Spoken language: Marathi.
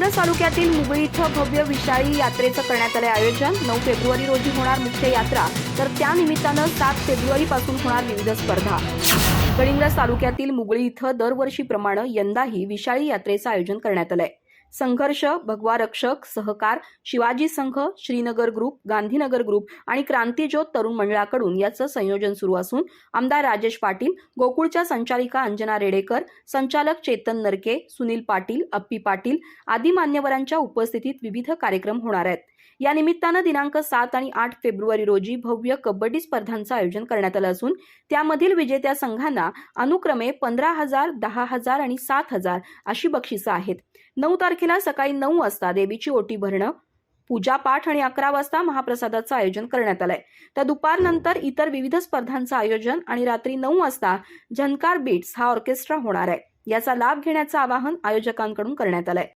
कलिंगड तालुक्यातील मुगळी इथं भव्य विशाळी यात्रेचं करण्यात आलं आयोजन. नऊ फेब्रुवारी रोजी होणार मुख्य यात्रा. तर त्या निमित्तानं सात फेब्रुवारी पासून होणार विविध स्पर्धा. कलिंगड तालुक्यातील मुगळी इथं दरवर्षीप्रमाणे यंदाही विशाळी यात्रेचं आयोजन करण्यात आलंय. संघर्ष भगवा रक्षक सहकार शिवाजी संघ श्रीनगर ग्रुप गांधीनगर ग्रुप आणि क्रांतीज्योत तरुण मंडळाकडून याचं संयोजन सुरू असून आमदार राजेश पाटील गोकुळच्या संचालिका अंजना रेडेकर संचालक चेतन नरके सुनील पाटील अप्पी पाटील आदी मान्यवरांच्या उपस्थितीत विविध कार्यक्रम होणार आहेत. या निमित्तानं दिनांक सात आणि आठ फेब्रुवारी रोजी भव्य कबड्डी स्पर्धांचं आयोजन करण्यात आलं असून त्यामधील विजेत्या संघांना अनुक्रमे पंधरा हजार दहा हजार आणि सात हजार अशी बक्षिसं आहेत. नऊ तारखेला सकाळी नऊ वाजता देवीची ओटी भरणं पूजापाठ आणि अकरा वाजता महाप्रसादाचं आयोजन करण्यात आलंय. तर दुपारनंतर इतर विविध स्पर्धांचं आयोजन आणि रात्री नऊ वाजता झनकार बीट्स हा ऑर्केस्ट्रा होणार आहे. याचा लाभ घेण्याचं आवाहन आयोजकांकडून करण्यात आलंय.